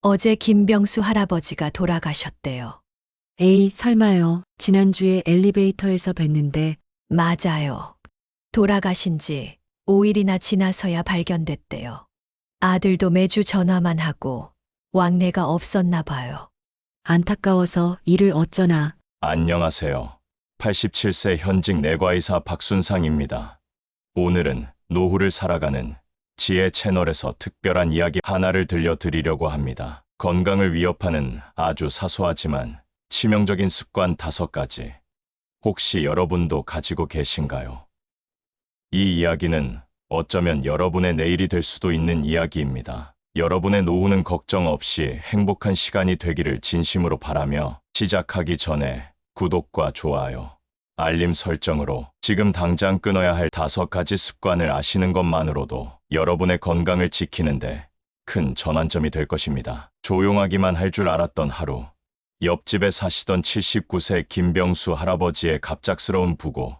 어제 김병수 할아버지가 돌아가셨대요. 에이, 설마요. 지난주에 엘리베이터에서 뵀는데 맞아요. 돌아가신 지 5일이나 지나서야 발견됐대요. 아들도 매주 전화만 하고 왕래가 없었나 봐요. 안타까워서 일을 어쩌나. 안녕하세요. 87세 현직 내과의사 박순상입니다. 오늘은 노후를 살아가는 지혜 채널에서 특별한 이야기 하나를 들려드리려고 합니다. 건강을 위협하는 아주 사소하지만 치명적인 습관 다섯 가지. 혹시 여러분도 가지고 계신가요? 이 이야기는 어쩌면 여러분의 내일이 될 수도 있는 이야기입니다. 여러분의 노후는 걱정 없이 행복한 시간이 되기를 진심으로 바라며 시작하기 전에 구독과 좋아요, 알림 설정으로 지금 당장 끊어야 할 다섯 가지 습관을 아시는 것만으로도 여러분의 건강을 지키는데 큰 전환점이 될 것입니다. 조용하기만 할 줄 알았던 하루. 옆집에 사시던 79세 김병수 할아버지의 갑작스러운 부고,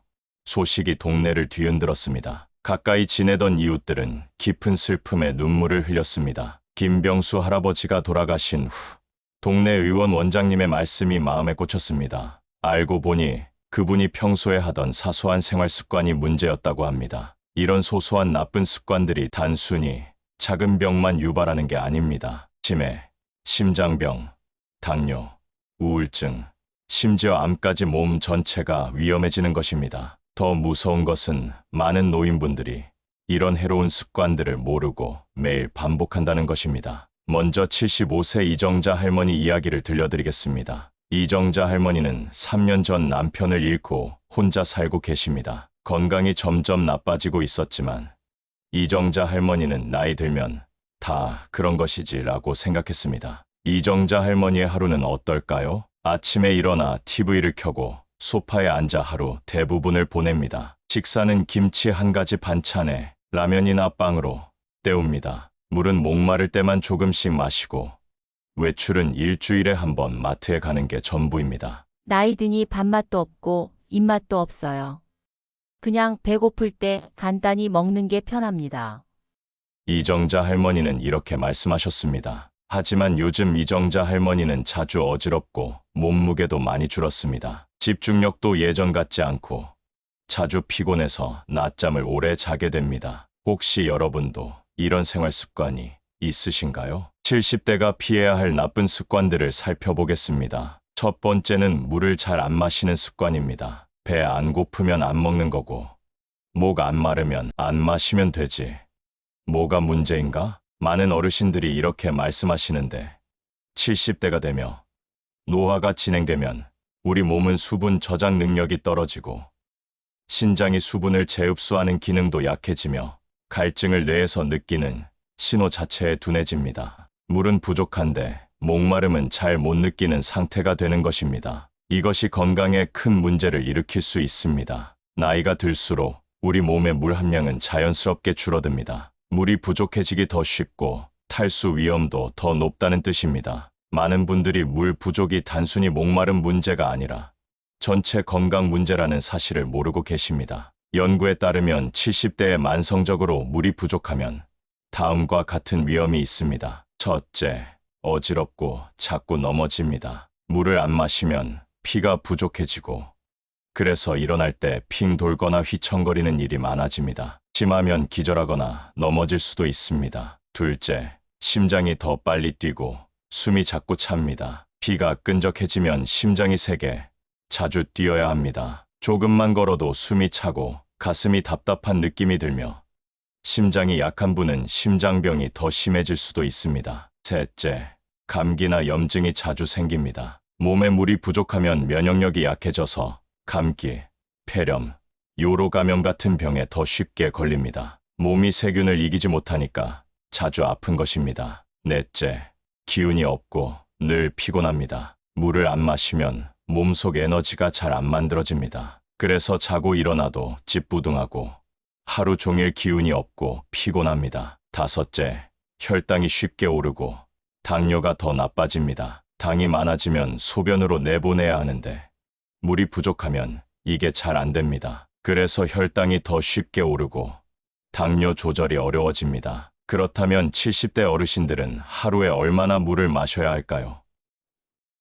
소식이 동네를 뒤흔들었습니다. 가까이 지내던 이웃들은 깊은 슬픔에 눈물을 흘렸습니다. 김병수 할아버지가 돌아가신 후, 동네 의원 원장님의 말씀이 마음에 꽂혔습니다. 알고 보니 그분이 평소에 하던 사소한 생활 습관이 문제였다고 합니다. 이런 소소한 나쁜 습관들이 단순히 작은 병만 유발하는 게 아닙니다. 치매, 심장병, 당뇨, 우울증, 심지어 암까지 몸 전체가 위험해지는 것입니다. 더 무서운 것은 많은 노인분들이 이런 해로운 습관들을 모르고 매일 반복한다는 것입니다. 먼저 75세 이정자 할머니 이야기를 들려드리겠습니다. 이정자 할머니는 3년 전 남편을 잃고 혼자 살고 계십니다. 건강이 점점 나빠지고 있었지만 이정자 할머니는 나이 들면 다 그런 것이지 라고 생각했습니다. 이정자 할머니의 하루는 어떨까요? 아침에 일어나 TV를 켜고 소파에 앉아 하루 대부분을 보냅니다. 식사는 김치 한 가지 반찬에 라면이나 빵으로 때웁니다. 물은 목마를 때만 조금씩 마시고 외출은 일주일에 한 번 마트에 가는 게 전부입니다. 나이 드니 밥맛도 없고 입맛도 없어요. 그냥 배고플 때 간단히 먹는 게 편합니다. 이정자 할머니는 이렇게 말씀하셨습니다. 하지만 요즘 이정자 할머니는 자주 어지럽고 몸무게도 많이 줄었습니다. 집중력도 예전 같지 않고 자주 피곤해서 낮잠을 오래 자게 됩니다. 혹시 여러분도 이런 생활 습관이 있으신가요? 70대가 피해야 할 나쁜 습관들을 살펴보겠습니다. 첫 번째는 물을 잘 안 마시는 습관입니다. 배 안 고프면 안 먹는 거고, 목 안 마르면 안 마시면 되지. 뭐가 문제인가? 많은 어르신들이 이렇게 말씀하시는데 70대가 되며 노화가 진행되면 우리 몸은 수분 저장 능력이 떨어지고 신장이 수분을 재흡수하는 기능도 약해지며 갈증을 뇌에서 느끼는 신호 자체에 둔해집니다. 물은 부족한데 목마름은 잘 못 느끼는 상태가 되는 것입니다. 이것이 건강에 큰 문제를 일으킬 수 있습니다. 나이가 들수록 우리 몸의 물 함량은 자연스럽게 줄어듭니다. 물이 부족해지기 더 쉽고 탈수 위험도 더 높다는 뜻입니다. 많은 분들이 물 부족이 단순히 목마른 문제가 아니라 전체 건강 문제라는 사실을 모르고 계십니다. 연구에 따르면 70대에 만성적으로 물이 부족하면 다음과 같은 위험이 있습니다. 첫째, 어지럽고 자꾸 넘어집니다. 물을 안 마시면 피가 부족해지고 그래서 일어날 때 핑 돌거나 휘청거리는 일이 많아집니다. 심하면 기절하거나 넘어질 수도 있습니다. 둘째, 심장이 더 빨리 뛰고 숨이 자꾸 찹니다. 피가 끈적해지면 심장이 세게 자주 뛰어야 합니다. 조금만 걸어도 숨이 차고 가슴이 답답한 느낌이 들며 심장이 약한 분은 심장병이 더 심해질 수도 있습니다. 셋째, 감기나 염증이 자주 생깁니다. 몸에 물이 부족하면 면역력이 약해져서 감기, 폐렴, 요로 감염 같은 병에 더 쉽게 걸립니다. 몸이 세균을 이기지 못하니까 자주 아픈 것입니다. 넷째, 기운이 없고 늘 피곤합니다. 물을 안 마시면 몸속 에너지가 잘 안 만들어집니다. 그래서 자고 일어나도 찌뿌둥하고 하루 종일 기운이 없고 피곤합니다. 다섯째, 혈당이 쉽게 오르고 당뇨가 더 나빠집니다. 당이 많아지면 소변으로 내보내야 하는데 물이 부족하면 이게 잘 안 됩니다. 그래서 혈당이 더 쉽게 오르고 당뇨 조절이 어려워집니다. 그렇다면 70대 어르신들은 하루에 얼마나 물을 마셔야 할까요?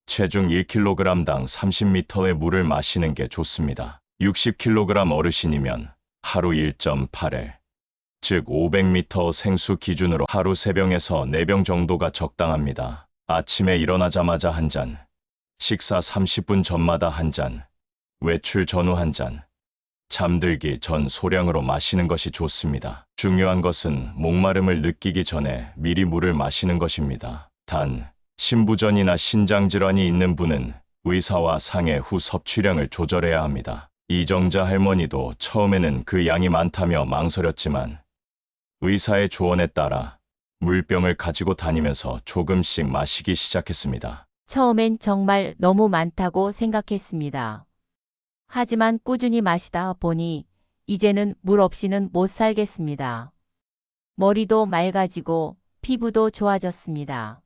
체중 1kg당 30m의 물을 마시는 게 좋습니다. 60kg 어르신이면 하루 1.8회, 즉 500m 생수 기준으로 하루 3병에서 4병 정도가 적당합니다. 아침에 일어나자마자 한 잔, 식사 30분 전마다 한 잔, 외출 전후 한 잔, 잠들기 전 소량으로 마시는 것이 좋습니다. 중요한 것은 목마름을 느끼기 전에 미리 물을 마시는 것입니다. 단, 신부전이나 신장질환이 있는 분은 의사와 상해 후 섭취량을 조절해야 합니다. 이정자 할머니도 처음에는 그 양이 많다며 망설였지만 의사의 조언에 따라 물병을 가지고 다니면서 조금씩 마시기 시작했습니다. 처음엔 정말 너무 많다고 생각했습니다. 하지만 꾸준히 마시다 보니 이제는 물 없이는 못 살겠습니다. 머리도 맑아지고 피부도 좋아졌습니다.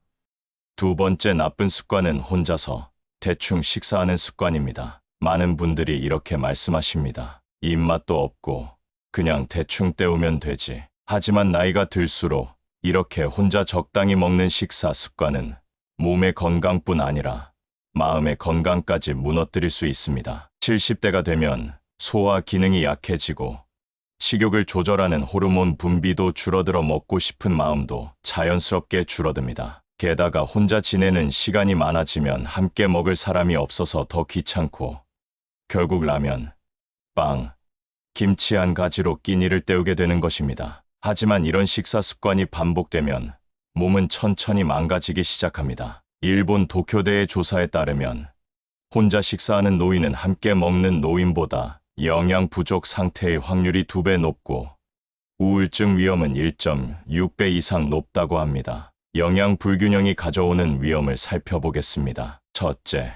두 번째 나쁜 습관은 혼자서 대충 식사하는 습관입니다. 많은 분들이 이렇게 말씀하십니다. 입맛도 없고 그냥 대충 때우면 되지. 하지만 나이가 들수록 이렇게 혼자 적당히 먹는 식사 습관은 몸의 건강뿐 아니라 마음의 건강까지 무너뜨릴 수 있습니다. 70대가 되면 소화 기능이 약해지고 식욕을 조절하는 호르몬 분비도 줄어들어 먹고 싶은 마음도 자연스럽게 줄어듭니다. 게다가 혼자 지내는 시간이 많아지면 함께 먹을 사람이 없어서 더 귀찮고 결국 라면, 빵, 김치 한 가지로 끼니를 때우게 되는 것입니다. 하지만 이런 식사 습관이 반복되면 몸은 천천히 망가지기 시작합니다. 일본 도쿄대의 조사에 따르면 혼자 식사하는 노인은 함께 먹는 노인보다 영양 부족 상태의 확률이 두배 높고 우울증 위험은 1.6배 이상 높다고 합니다. 영양 불균형이 가져오는 위험을 살펴보겠습니다. 첫째,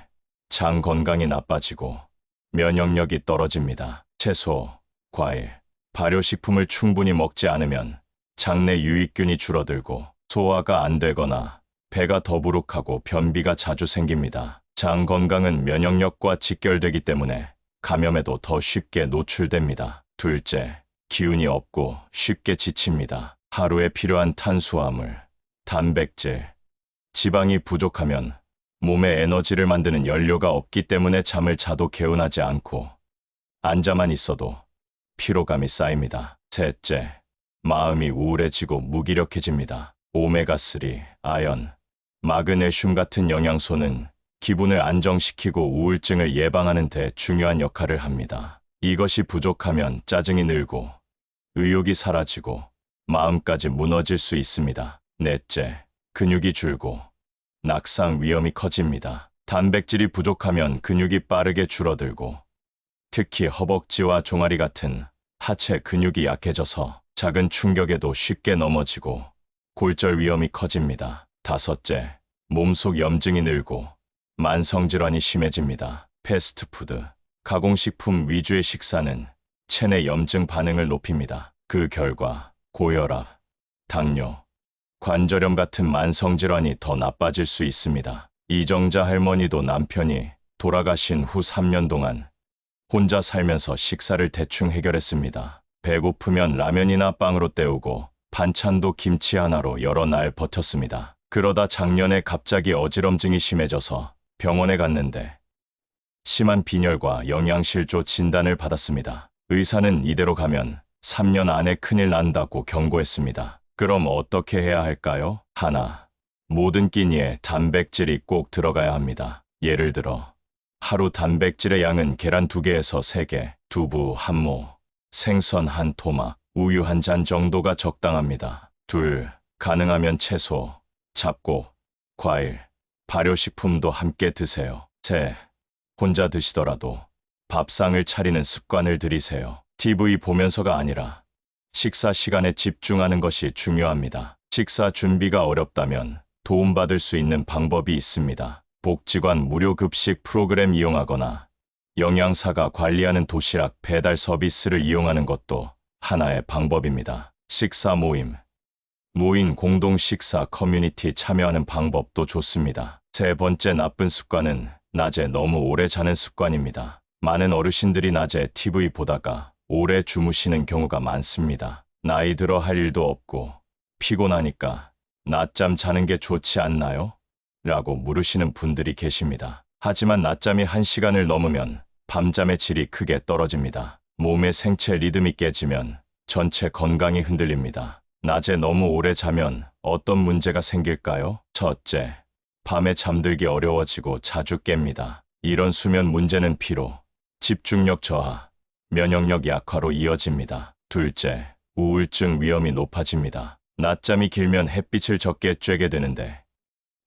장 건강이 나빠지고 면역력이 떨어집니다. 채소, 과일, 발효식품을 충분히 먹지 않으면 장내 유익균이 줄어들고 소화가 안 되거나 배가 더부룩하고 변비가 자주 생깁니다. 장 건강은 면역력과 직결되기 때문에 감염에도 더 쉽게 노출됩니다. 둘째, 기운이 없고 쉽게 지칩니다. 하루에 필요한 탄수화물, 단백질, 지방이 부족하면 몸에 에너지를 만드는 연료가 없기 때문에 잠을 자도 개운하지 않고 앉아만 있어도 피로감이 쌓입니다. 셋째, 마음이 우울해지고 무기력해집니다. 오메가3, 아연, 마그네슘 같은 영양소는 기분을 안정시키고 우울증을 예방하는 데 중요한 역할을 합니다. 이것이 부족하면 짜증이 늘고 의욕이 사라지고 마음까지 무너질 수 있습니다. 넷째, 근육이 줄고 낙상 위험이 커집니다. 단백질이 부족하면 근육이 빠르게 줄어들고 특히 허벅지와 종아리 같은 하체 근육이 약해져서 작은 충격에도 쉽게 넘어지고 골절 위험이 커집니다. 다섯째, 몸속 염증이 늘고 만성질환이 심해집니다. 패스트푸드, 가공식품 위주의 식사는 체내 염증 반응을 높입니다. 그 결과 고혈압, 당뇨, 관절염 같은 만성질환이 더 나빠질 수 있습니다. 이정자 할머니도 남편이 돌아가신 후 3년 동안 혼자 살면서 식사를 대충 해결했습니다. 배고프면 라면이나 빵으로 때우고 반찬도 김치 하나로 여러 날 버텼습니다. 그러다 작년에 갑자기 어지럼증이 심해져서 병원에 갔는데 심한 빈혈과 영양실조 진단을 받았습니다. 의사는 이대로 가면 3년 안에 큰일 난다고 경고했습니다. 그럼 어떻게 해야 할까요? 하나, 모든 끼니에 단백질이 꼭 들어가야 합니다. 예를 들어, 하루 단백질의 양은 계란 2개에서 3개, 두부 한 모, 생선 한 토막, 우유 한 잔 정도가 적당합니다. 둘, 가능하면 채소, 잡곡, 과일, 발효식품도 함께 드세요. 셋, 혼자 드시더라도 밥상을 차리는 습관을 들이세요. TV 보면서가 아니라 식사 시간에 집중하는 것이 중요합니다. 식사 준비가 어렵다면 도움받을 수 있는 방법이 있습니다. 복지관 무료 급식 프로그램 이용하거나 영양사가 관리하는 도시락 배달 서비스를 이용하는 것도 하나의 방법입니다. 식사 모임, 모인 공동 식사 커뮤니티 참여하는 방법도 좋습니다. 세 번째 나쁜 습관은 낮에 너무 오래 자는 습관입니다. 많은 어르신들이 낮에 TV 보다가 오래 주무시는 경우가 많습니다. 나이 들어 할 일도 없고 피곤하니까 낮잠 자는 게 좋지 않나요? 라고 물으시는 분들이 계십니다. 하지만 낮잠이 1시간을 넘으면 밤잠의 질이 크게 떨어집니다. 몸의 생체 리듬이 깨지면 전체 건강이 흔들립니다. 낮에 너무 오래 자면 어떤 문제가 생길까요? 첫째, 밤에 잠들기 어려워지고 자주 깹니다. 이런 수면 문제는 피로, 집중력 저하, 면역력 약화로 이어집니다. 둘째, 우울증 위험이 높아집니다. 낮잠이 길면 햇빛을 적게 쬐게 되는데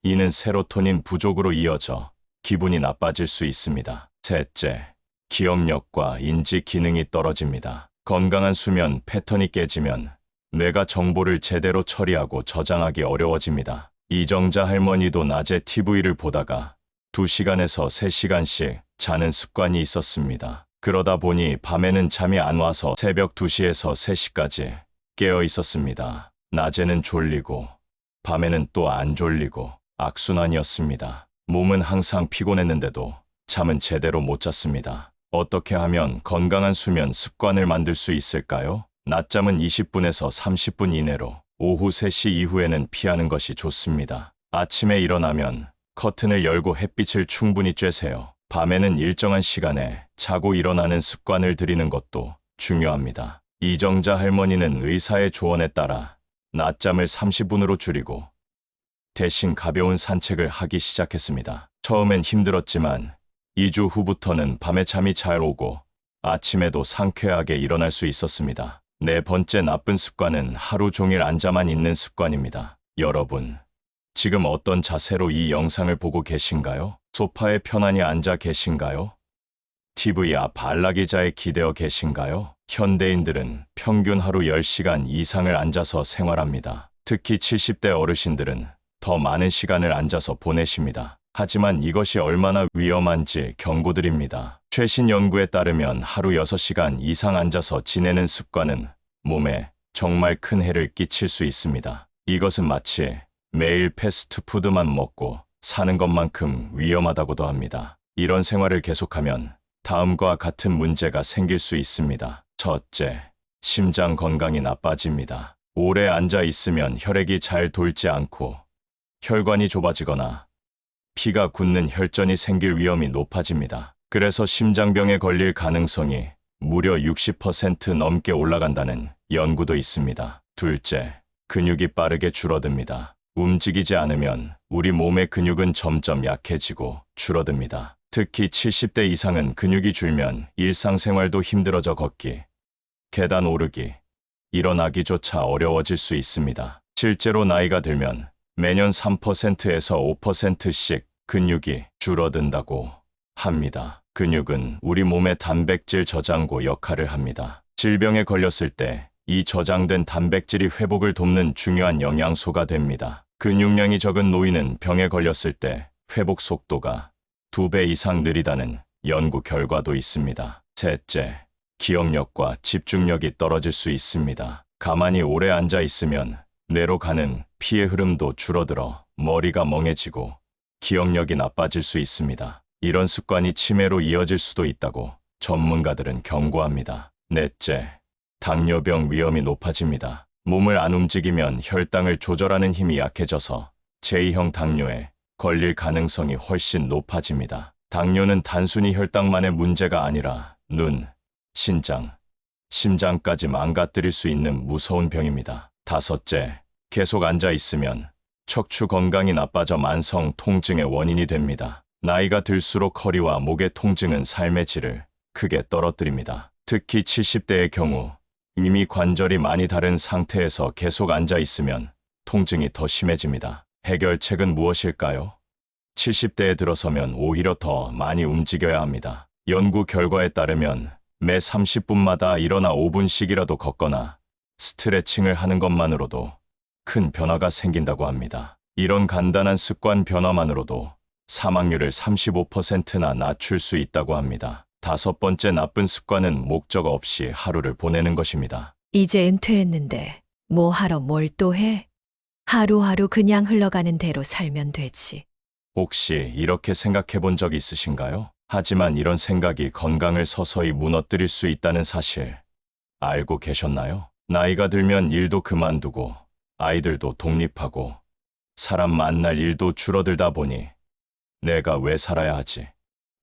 이는 세로토닌 부족으로 이어져 기분이 나빠질 수 있습니다. 셋째, 기억력과 인지 기능이 떨어집니다. 건강한 수면 패턴이 깨지면 뇌가 정보를 제대로 처리하고 저장하기 어려워집니다. 이정자 할머니도 낮에 TV를 보다가 2시간에서 3시간씩 자는 습관이 있었습니다. 그러다 보니 밤에는 잠이 안 와서 새벽 2시에서 3시까지 깨어 있었습니다. 낮에는 졸리고 밤에는 또 안 졸리고 악순환이었습니다. 몸은 항상 피곤했는데도 잠은 제대로 못 잤습니다. 어떻게 하면 건강한 수면 습관을 만들 수 있을까요? 낮잠은 20분에서 30분 이내로 오후 3시 이후에는 피하는 것이 좋습니다. 아침에 일어나면 커튼을 열고 햇빛을 충분히 쬐세요. 밤에는 일정한 시간에 자고 일어나는 습관을 들이는 것도 중요합니다. 이정자 할머니는 의사의 조언에 따라 낮잠을 30분으로 줄이고 대신 가벼운 산책을 하기 시작했습니다. 처음엔 힘들었지만 2주 후부터는 밤에 잠이 잘 오고 아침에도 상쾌하게 일어날 수 있었습니다. 네 번째 나쁜 습관은 하루 종일 앉아만 있는 습관입니다. 여러분, 지금 어떤 자세로 이 영상을 보고 계신가요? 소파에 편안히 앉아 계신가요? TV 앞 안락의자에 기대어 계신가요? 현대인들은 평균 하루 10시간 이상을 앉아서 생활합니다. 특히 70대 어르신들은 더 많은 시간을 앉아서 보내십니다. 하지만 이것이 얼마나 위험한지 경고드립니다. 최신 연구에 따르면 하루 6시간 이상 앉아서 지내는 습관은 몸에 정말 큰 해를 끼칠 수 있습니다. 이것은 마치 매일 패스트푸드만 먹고 사는 것만큼 위험하다고도 합니다. 이런 생활을 계속하면 다음과 같은 문제가 생길 수 있습니다. 첫째, 심장 건강이 나빠집니다. 오래 앉아 있으면 혈액이 잘 돌지 않고 혈관이 좁아지거나 피가 굳는 혈전이 생길 위험이 높아집니다. 그래서 심장병에 걸릴 가능성이 무려 60% 넘게 올라간다는 연구도 있습니다. 둘째, 근육이 빠르게 줄어듭니다. 움직이지 않으면 우리 몸의 근육은 점점 약해지고 줄어듭니다. 특히 70대 이상은 근육이 줄면 일상생활도 힘들어져 걷기, 계단 오르기, 일어나기조차 어려워질 수 있습니다. 실제로 나이가 들면 매년 3%에서 5%씩 근육이 줄어든다고 합니다. 근육은 우리 몸의 단백질 저장고 역할을 합니다. 질병에 걸렸을 때 이 저장된 단백질이 회복을 돕는 중요한 영양소가 됩니다. 근육량이 적은 노인은 병에 걸렸을 때 회복 속도가 두배 이상 느리다는 연구 결과도 있습니다. 셋째, 기억력과 집중력이 떨어질 수 있습니다. 가만히 오래 앉아 있으면 뇌로 가는 피의 흐름도 줄어들어 머리가 멍해지고 기억력이 나빠질 수 있습니다. 이런 습관이 치매로 이어질 수도 있다고 전문가들은 경고합니다. 넷째, 당뇨병 위험이 높아집니다. 몸을 안 움직이면 혈당을 조절하는 힘이 약해져서 제2형 당뇨에 걸릴 가능성이 훨씬 높아집니다. 당뇨는 단순히 혈당만의 문제가 아니라 눈, 신장, 심장까지 망가뜨릴 수 있는 무서운 병입니다. 다섯째, 계속 앉아 있으면 척추 건강이 나빠져 만성 통증의 원인이 됩니다. 나이가 들수록 허리와 목의 통증은 삶의 질을 크게 떨어뜨립니다. 특히 70대의 경우 이미 관절이 많이 다른 상태에서 계속 앉아 있으면 통증이 더 심해집니다. 해결책은 무엇일까요? 70대에 들어서면 오히려 더 많이 움직여야 합니다. 연구 결과에 따르면 매 30분마다 일어나 5분씩이라도 걷거나 스트레칭을 하는 것만으로도 큰 변화가 생긴다고 합니다. 이런 간단한 습관 변화만으로도 사망률을 35%나 낮출 수 있다고 합니다. 다섯 번째 나쁜 습관은 목적 없이 하루를 보내는 것입니다. 이제 은퇴했는데 뭐 하러 뭘 또 해? 하루하루 그냥 흘러가는 대로 살면 되지. 혹시 이렇게 생각해 본 적 있으신가요? 하지만 이런 생각이 건강을 서서히 무너뜨릴 수 있다는 사실 알고 계셨나요? 나이가 들면 일도 그만두고 아이들도 독립하고 사람 만날 일도 줄어들다 보니 내가 왜 살아야 하지?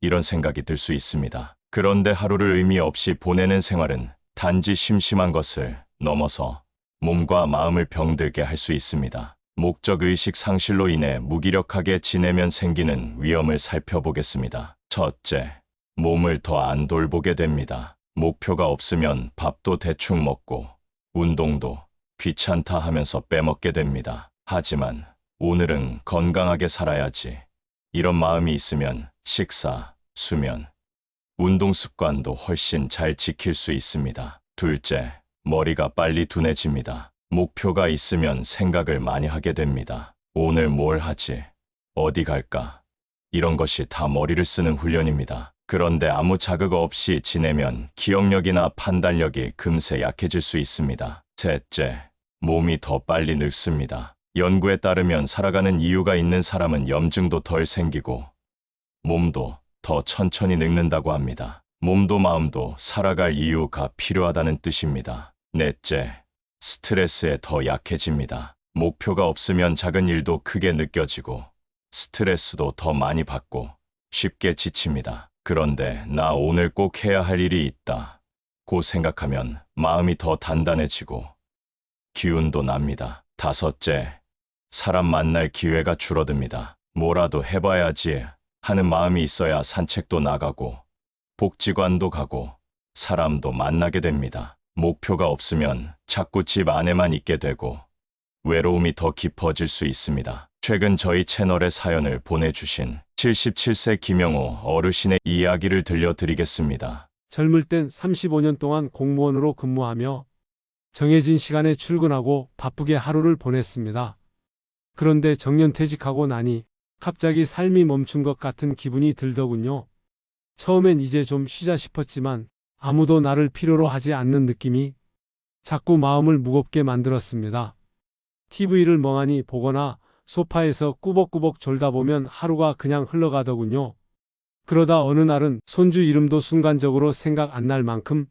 이런 생각이 들 수 있습니다. 그런데 하루를 의미 없이 보내는 생활은 단지 심심한 것을 넘어서 몸과 마음을 병들게 할 수 있습니다. 목적 의식 상실로 인해 무기력하게 지내면 생기는 위험을 살펴보겠습니다. 첫째, 몸을 더 안 돌보게 됩니다. 목표가 없으면 밥도 대충 먹고 운동도 귀찮다 하면서 빼먹게 됩니다. 하지만 오늘은 건강하게 살아야지. 이런 마음이 있으면 식사, 수면, 운동 습관도 훨씬 잘 지킬 수 있습니다. 둘째, 머리가 빨리 둔해집니다. 목표가 있으면 생각을 많이 하게 됩니다. 오늘 뭘 하지? 어디 갈까? 이런 것이 다 머리를 쓰는 훈련입니다. 그런데 아무 자극 없이 지내면 기억력이나 판단력이 금세 약해질 수 있습니다. 셋째, 몸이 더 빨리 늙습니다. 연구에 따르면 살아가는 이유가 있는 사람은 염증도 덜 생기고 몸도 더 천천히 늙는다고 합니다. 몸도 마음도 살아갈 이유가 필요하다는 뜻입니다. 넷째, 스트레스에 더 약해집니다. 목표가 없으면 작은 일도 크게 느껴지고 스트레스도 더 많이 받고 쉽게 지칩니다. 그런데 나 오늘 꼭 해야 할 일이 있다. 고 생각하면 마음이 더 단단해지고 기운도 납니다. 다섯째, 사람 만날 기회가 줄어듭니다. 뭐라도 해봐야지 하는 마음이 있어야 산책도 나가고 복지관도 가고 사람도 만나게 됩니다. 목표가 없으면 자꾸 집 안에만 있게 되고 외로움이 더 깊어질 수 있습니다. 최근 저희 채널에 사연을 보내주신 77세 김영호 어르신의 이야기를 들려드리겠습니다. 젊을 땐 35년 동안 공무원으로 근무하며 정해진 시간에 출근하고 바쁘게 하루를 보냈습니다. 그런데 정년 퇴직하고 나니 갑자기 삶이 멈춘 것 같은 기분이 들더군요. 처음엔 이제 좀 쉬자 싶었지만 아무도 나를 필요로 하지 않는 느낌이 자꾸 마음을 무겁게 만들었습니다. TV를 멍하니 보거나 소파에서 꾸벅꾸벅 졸다 보면 하루가 그냥 흘러가더군요. 그러다 어느 날은 손주 이름도 순간적으로 생각 안 날 만큼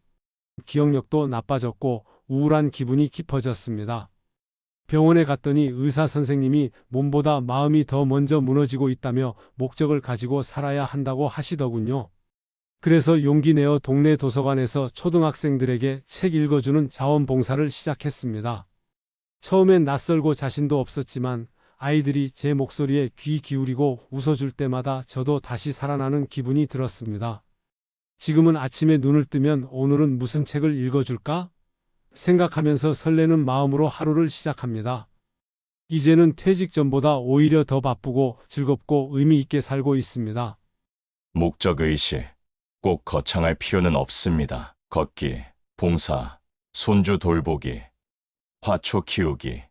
기억력도 나빠졌고 우울한 기분이 깊어졌습니다. 병원에 갔더니 의사 선생님이 몸보다 마음이 더 먼저 무너지고 있다며 목적을 가지고 살아야 한다고 하시더군요. 그래서 용기 내어 동네 도서관에서 초등학생들에게 책 읽어주는 자원봉사를 시작했습니다. 처음엔 낯설고 자신도 없었지만 아이들이 제 목소리에 귀 기울이고 웃어줄 때마다 저도 다시 살아나는 기분이 들었습니다. 지금은 아침에 눈을 뜨면 오늘은 무슨 책을 읽어줄까? 생각하면서 설레는 마음으로 하루를 시작합니다. 이제는 퇴직 전보다 오히려 더 바쁘고 즐겁고 의미 있게 살고 있습니다. 목적 의식 꼭 거창할 필요는 없습니다. 걷기, 봉사, 손주 돌보기, 화초 키우기,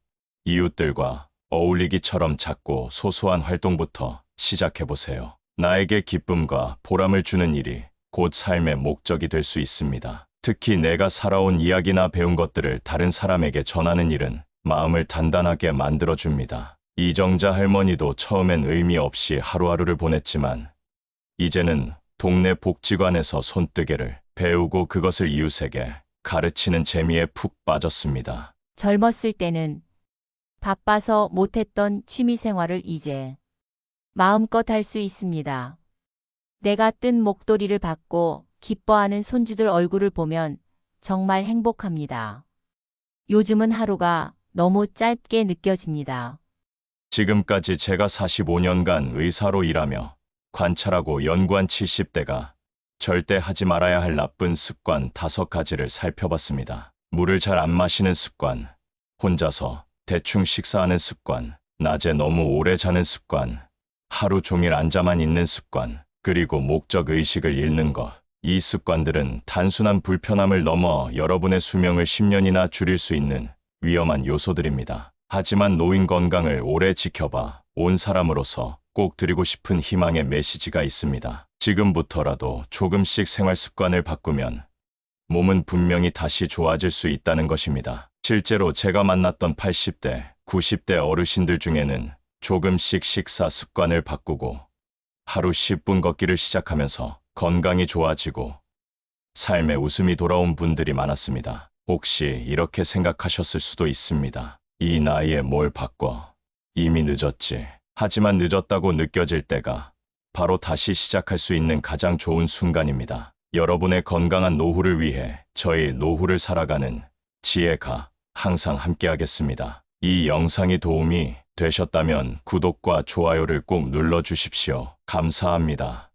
이웃들과 어울리기처럼 작고 소소한 활동부터 시작해 보세요. 나에게 기쁨과 보람을 주는 일이 곧 삶의 목적이 될 수 있습니다. 특히 내가 살아온 이야기나 배운 것들을 다른 사람에게 전하는 일은 마음을 단단하게 만들어 줍니다. 이정자 할머니도 처음엔 의미 없이 하루하루를 보냈지만 이제는 동네 복지관에서 손뜨개를 배우고 그것을 이웃에게 가르치는 재미에 푹 빠졌습니다. 젊었을 때는 바빠서 못했던 취미 생활을 이제 마음껏 할 수 있습니다. 내가 뜬 목도리를 받고 기뻐하는 손주들 얼굴을 보면 정말 행복합니다. 요즘은 하루가 너무 짧게 느껴집니다. 지금까지 제가 45년간 의사로 일하며 관찰하고 연구한 70대가 절대 하지 말아야 할 나쁜 습관 다섯 가지를 살펴봤습니다. 물을 잘 안 마시는 습관, 혼자서 대충 식사하는 습관, 낮에 너무 오래 자는 습관, 하루 종일 앉아만 있는 습관, 그리고 목적 의식을 잃는 것. 이 습관들은 단순한 불편함을 넘어 여러분의 수명을 10년이나 줄일 수 있는 위험한 요소들입니다. 하지만 노인 건강을 오래 지켜봐 온 사람으로서 꼭 드리고 싶은 희망의 메시지가 있습니다. 지금부터라도 조금씩 생활 습관을 바꾸면 몸은 분명히 다시 좋아질 수 있다는 것입니다. 실제로 제가 만났던 80대, 90대 어르신들 중에는 조금씩 식사 습관을 바꾸고 하루 10분 걷기를 시작하면서 건강이 좋아지고 삶에 웃음이 돌아온 분들이 많았습니다. 혹시 이렇게 생각하셨을 수도 있습니다. 이 나이에 뭘 바꿔. 이미 늦었지. 하지만 늦었다고 느껴질 때가 바로 다시 시작할 수 있는 가장 좋은 순간입니다. 여러분의 건강한 노후를 위해 저희 노후를 살아가는 지혜가 항상 함께하겠습니다. 이 영상이 도움이 되셨다면 구독과 좋아요를 꼭 눌러주십시오. 감사합니다.